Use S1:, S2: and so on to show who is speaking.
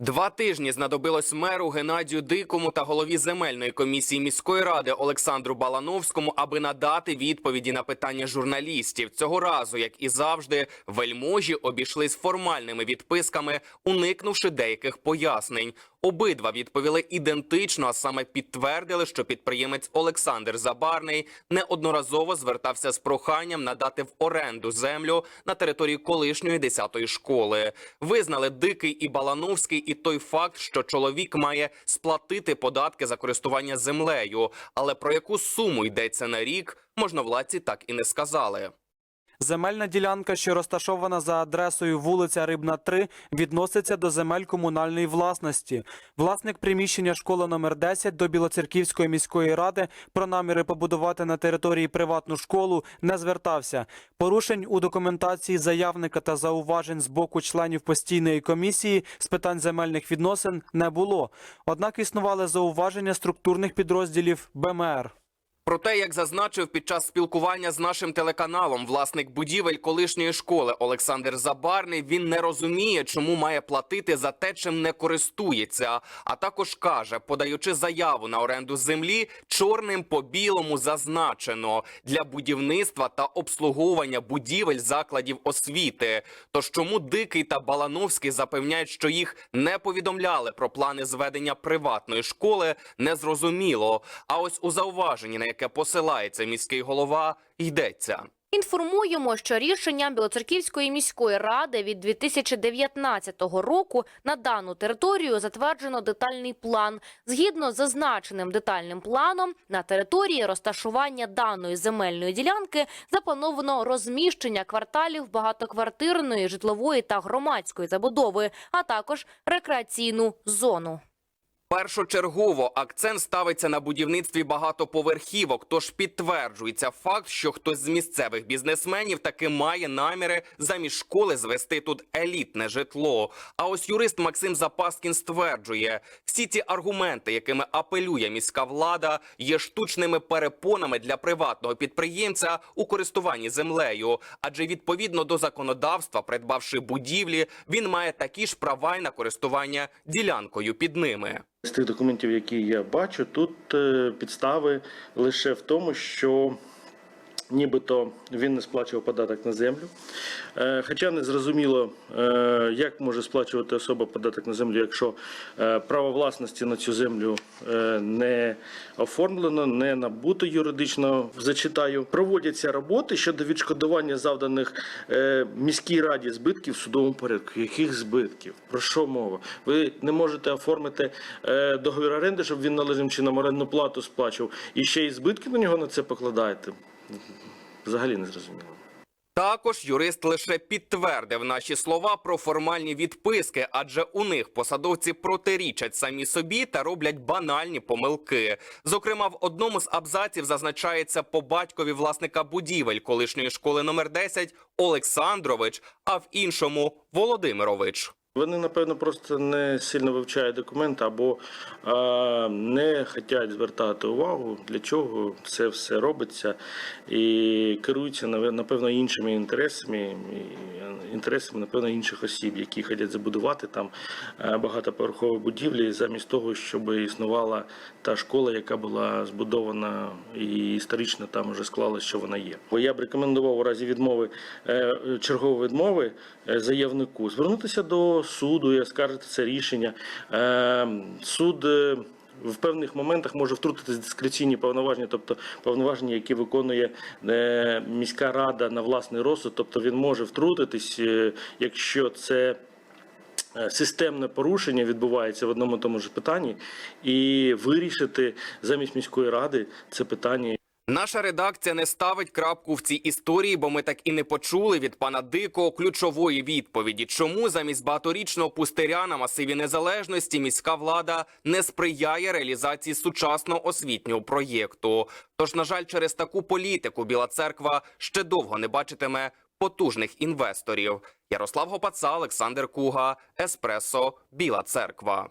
S1: Два тижні знадобилось меру Геннадію Дикому та голові земельної комісії міської ради Олександру Балановському, аби надати відповіді на питання журналістів. Цього разу, як і завжди, вельможі обійшлись формальними відписками, уникнувши деяких пояснень. Обидва відповіли ідентично, а саме підтвердили, що підприємець Олександр Забарний неодноразово звертався з проханням надати в оренду землю на території колишньої 10-ї школи. Визнали Дикий і Балановський і той факт, що чоловік має сплатити податки за користування землею. Але про яку суму йдеться на рік, можновладці так і не сказали.
S2: Земельна ділянка, що розташована за адресою вулиця Рибна 3, відноситься до земель комунальної власності. Власник приміщення школи номер 10 до Білоцерківської міської ради про наміри побудувати на території приватну школу не звертався. Порушень у документації заявника та зауважень з боку членів постійної комісії з питань земельних відносин не було. Однак існували зауваження структурних підрозділів БМР.
S1: Проте, як зазначив під час спілкування з нашим телеканалом, власник будівель колишньої школи Олександр Забарний, він не розуміє, чому має платити за те, чим не користується. А також каже, подаючи заяву на оренду землі, чорним по білому зазначено для будівництва та обслуговування будівель закладів освіти. Тож чому Дикий та Балановський запевняють, що їх не повідомляли про плани зведення приватної школи, незрозуміло. А ось у зауваженні, на яке посилається міський голова, йдеться.
S3: Інформуємо, що рішенням Білоцерківської міської ради від 2019 року на дану територію затверджено детальний план. Згідно з зазначеним детальним планом, на території розташування даної земельної ділянки заплановано розміщення кварталів багатоквартирної, житлової та громадської забудови, а також рекреаційну зону.
S1: Першочергово акцент ставиться на будівництві багатоповерхівок. Тож підтверджується факт, що хтось з місцевих бізнесменів таки має наміри замість школи звести тут елітне житло. А ось юрист Максим Запаскін стверджує, всі ці аргументи, якими апелює міська влада, є штучними перепонами для приватного підприємця у користуванні землею. Адже відповідно до законодавства, придбавши будівлі, він має такі ж права й на користування ділянкою під ними.
S4: З тих документів, які я бачу, тут е, підстави лише в тому, що нібито він не сплачував податок на землю. Е, Хоча не зрозуміло, е, як може сплачувати особа податок на землю, якщо е, право власності на цю землю не оформлено, не набуто юридично. Зачитаю, проводяться роботи щодо відшкодування завданих міській раді збитків в судовому порядку. Яких збитків? Про що мова? Ви не можете оформити договір оренди, щоб він належним чином орендну плату сплачував, і ще й збитки на нього на це покладаєте. Взагалі не зрозуміло.
S1: Також юрист лише підтвердив наші слова про формальні відписки, адже у них посадовці протирічать самі собі та роблять банальні помилки. Зокрема, в одному з абзаців зазначається по батькові власника будівель колишньої школи номер 10 Олександрович, а в іншому Володимирович.
S4: Вони, напевно, просто не сильно вивчають документи або а, не хочуть звертати увагу, для чого це все робиться, і керуються напевно іншими інтересами, і інтересами, напевно, інших осіб, які хочуть забудувати там е, багатоповерхові будівлі, замість того, щоб існувала та школа, яка була збудована і історично там вже склалось, що вона є. Бо я б рекомендував у разі відмови е, чергової відмови е, заявнику звернутися до суду і оскаржити це рішення. Суд в певних моментах може втрутитись дискреційні повноваження, тобто повноваження, які виконує е, міська рада на власний розсуд, тобто він може втрутитись, е, якщо це. е, Системне порушення відбувається в одному тому ж питанні, і вирішити замість міської ради це питання
S1: Наша редакція не ставить крапку в цій історії, бо ми так і не почули від пана Дикого ключової відповіді, чому замість багаторічного пустиря на масиві незалежності міська влада не сприяє реалізації сучасного освітнього проєкту. Тож, на жаль, через таку політику Біла Церква ще довго не бачитиме потужних інвесторів. Ярослав Гопаца, Олександр Куга, Еспресо, Біла Церква.